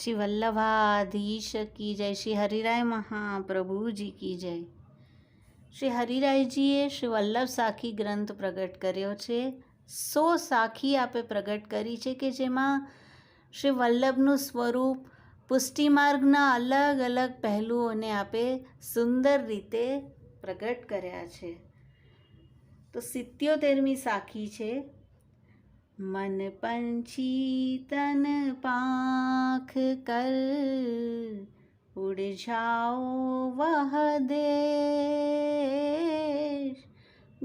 શ્રી વલ્લભાધીશ કી જય. શ્રી હરિરાય મહાપ્રભુજી કી જય. શ્રી હરિરાયજીએ શ્રી વલ્લભ સાખી ગ્રંથ પ્રગટ કર્યો છે. સો સાખી આપે પ્રગટ કરી છે કે જેમાં શ્રી વલ્લભનું સ્વરૂપ, પુષ્ટિમાર્ગના અલગ અલગ પહેલુઓને આપે સુંદર રીતે પ્રગટ કર્યા છે. તો સિત્યોતેરમી સાખી છે. મન પંછી તન પાંખ કર ઉડ જાઓ વહ દેશ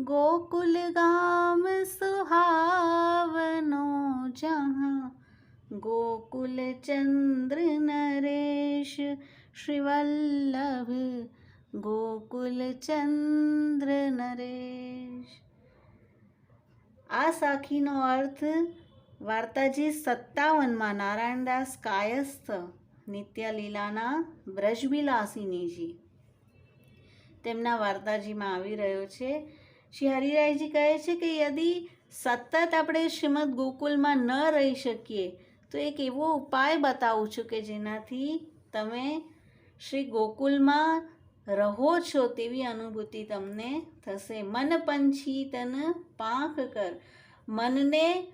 ગોકુલ ગામ સુહાવનો જहाँ ગોકુલ ચંદ્ર નરેશ શ્રી વલ્લભ ગોકુલ ચંદ્ર નરેશ આ સાખીનો અર્થ વાર્તાજી સત્તાવનમાં નારાયણદાસ કાયસ્થ નિત્યલીલાના બ્રજવિલાસિનીજી. તેમના વાર્તાજીમાં આવી રહ્યો છે. શ્રી હરિરાયજી કહે છે કે યદિ સતત આપણે શ્રીમદ ગોકુલમાં ન રહી શકીએ, તો એક એવો ઉપાય બતાવું છું કે જેનાથી તમે શ્રી ગોકુલમાં રહો છો તેવી અનુભૂતિ તમને થશે. મન પંછી તન પાંખ કર. મનને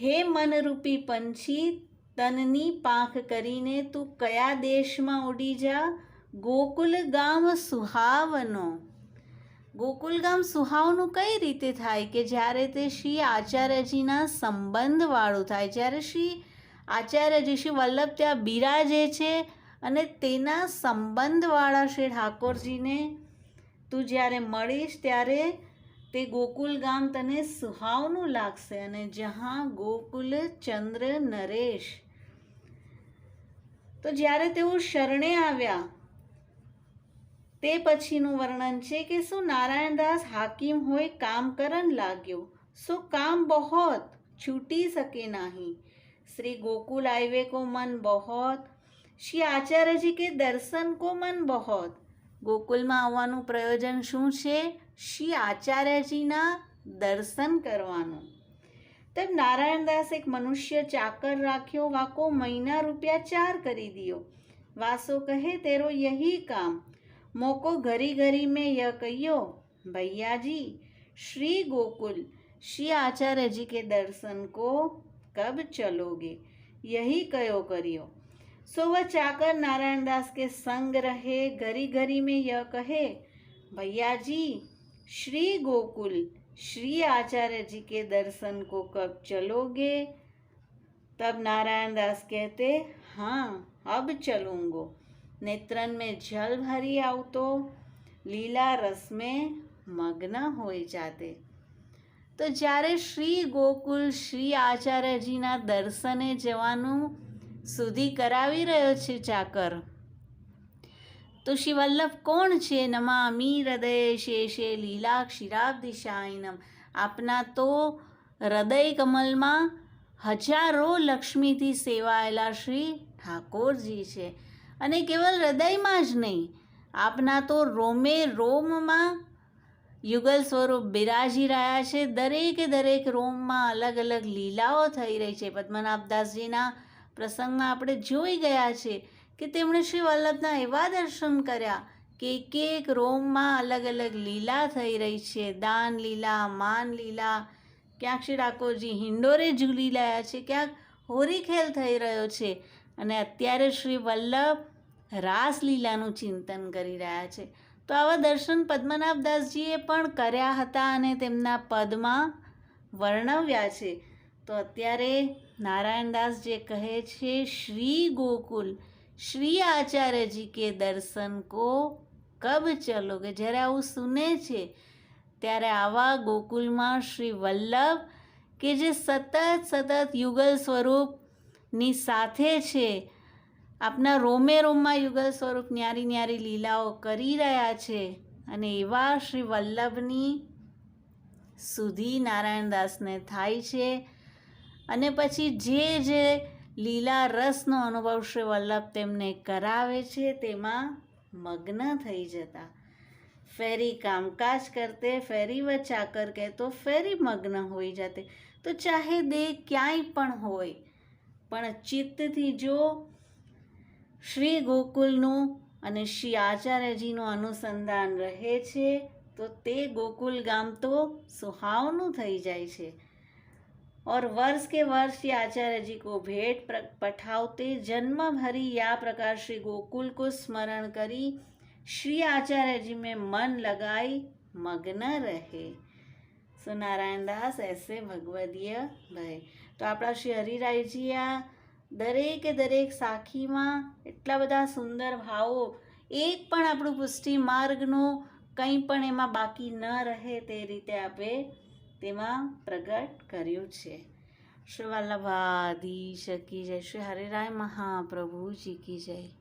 હે મનરૂપી પંછી, તનની પાંખ કરીને તું કયા દેશમાં ઉડી જા? ગોકુલ ગામ સુહાવનો. ગોકુલ ગામ સુહાવનું કઈ રીતે થાય કે જ્યારે તે શ્રી આચાર્યજીના સંબંધવાળું થાય? જ્યારે શ્રી આચાર્યજી શ્રી વલ્લભ ત્યાં બિરાજે છે અને તેના સંબંધવાળા શ્રી ઠાકોરજીને તું જ્યારે મળીશ ત્યારે તે ગોકુલ ગામ તને સુહાવનું લાગશે અને જહાં ગોકુલ ચંદ્ર નરેશ. તો જ્યારે તેઓ શરણે આવ્યા, તે પછીનું વર્ણન છે કે શું નારાયણદાસ હાકીમ હોય કામ કરન લાગ્યો? સો કામ બહોત? છૂટી શકે નહીં. શ્રી ગોકુલ આયવે કો મન બહોત? શ્રી આચાર્યજી કે દર્શન કો મન બહોત? ગોકુલમાં આવવાનું પ્રયોજન શું છે? શ્રી આચાર્યજીના દર્શન કરવાનું. તબ નારાયણદાસ એક મનુષ્ય ચાકર રાખ્યો, વાકો મહિના રૂપિયા ચાર કરી દિયો. વાસો કહે, તેરો યહી કામ. મોકો ઘરી ઘરી મેં ય કહ્યો, ભૈયાજી, શ્રી ગોકુલ, શ્રી આચાર્યજી કે દર્શન કો, કબ ચલોગે? યહી કયો કર્યો. सो वह चाकर नारायण दास के संग रहे घरी घरी में यह कहे भैया जी श्री गोकुल श्री आचार्य जी के दर्शन को कब चलोगे तब नारायण दास कहते हाँ अब चलूंगो नेत्रन में जल भरी आवतो લીલા રસ મેં મગ્ન હોઈ જાતે તો જ્યારે શ્રી ગોકુલ શ્રી આચાર્યજીના દર્શને જવાનું સુધી કરાવી રહ્યો છે ચાકર. તો શ્રી વલ્લભ કોણ છે? નમામી હૃદય શેષે લીલા ક્ષીરાબ્દિશાયનમ આપના તો હૃદય કમલમાં હજારો લક્ષ્મીથી સેવાયેલા શ્રી ઠાકોરજી છે. અને કેવલ હૃદયમાં જ નહીં, આપના તો રોમે રોમમાં યુગલ સ્વરૂપ બિરાજી રહ્યા છે. દરેકે દરેક રોમમાં અલગ અલગ લીલાઓ થઈ રહી છે. પદ્મનાભદાસજીના પ્રસંગમાં આપણે જોઈ ગયા છે કે તેમણે શ્રી વલ્લભના એવા દર્શન કર્યા કે એક એક રોમમાં અલગ અલગ લીલા થઈ રહી છે. દાન લીલા, માન લીલા. ક્યાંક શ્રી ઠાકોરજી હિંડોરે ઝૂલી રહ્યા છે, ક્યાંક હોરી ખેલ થઈ રહ્યો છે અને અત્યારે શ્રી વલ્લભ રાસલીલાનું ચિંતન કરી રહ્યા છે. તો આવા દર્શન પદ્મનાભદાસજીએ પણ કર્યા હતા અને તેમના પદમાં વર્ણવ્યા છે. તો અત્યારે નારાયણદાસ જે કહે છે, શ્રી ગોકુલ, શ્રી આચાર્યજી કે દર્શન કો, કબ ચલો કે જ્યારે આવું સુને છે, ત્યારે આવા ગોકુલમાં શ્રી વલ્લભ, કે જે સતત સતત યુગલ સ્વરૂપની સાથે છે, આપના રોમે રોમમાં યુગલ સ્વરૂપ ન્યારી ન્યારી લીલાઓ કરી રહ્યા છે અને એવા શ્રી વલ્લભની સુધી નારાયણદાસને થાય છે. અને પછી જે જે લીલા રસનો અનુભવ શ્રી વલ્લભ તેમને કરાવે છે તેમાં મગ્ન થઈ જતા. ફેરી કામકાજ કરતે, ફેરી વ ચાકર કહેતો, ફેરી મગ્ન હોઈ જાતે. તો ચાહે દેહ ક્યાંય પણ હોય, પણ ચિત્તથી જો શ્રી ગોકુલનું અને શ્રી આચાર્યજીનું અનુસંધાન રહે છે, તો તે ગોકુલ ગામ તો સુહાવનું થઈ જાય છે. और वर्ष के वर्ष श्री आचार्य जी को भेंट प्र- पठावते जन्म भरी या प्रकार श्री गोकुल को स्मरण करी श्री आचार्य जी में मन लगाई मग्न रहे સો નારાયણ દાસ એસે ભગવદીય ભય તો આપણા શ્રી હરિરાયજી આ દરેકે દરેક સાખીમાં એટલા બધા સુંદર ભાવો એક પણ આપણું પુષ્ટિ માર્ગનું કંઈ પણ એમાં બાકી ન રહે તે રીતે આપે તેમાં પ્રગટ કર્યું છે. શ્રી વલ્લભાધીશ કી જય. શ્રી હરિરાય મહાપ્રભુજી કી જય.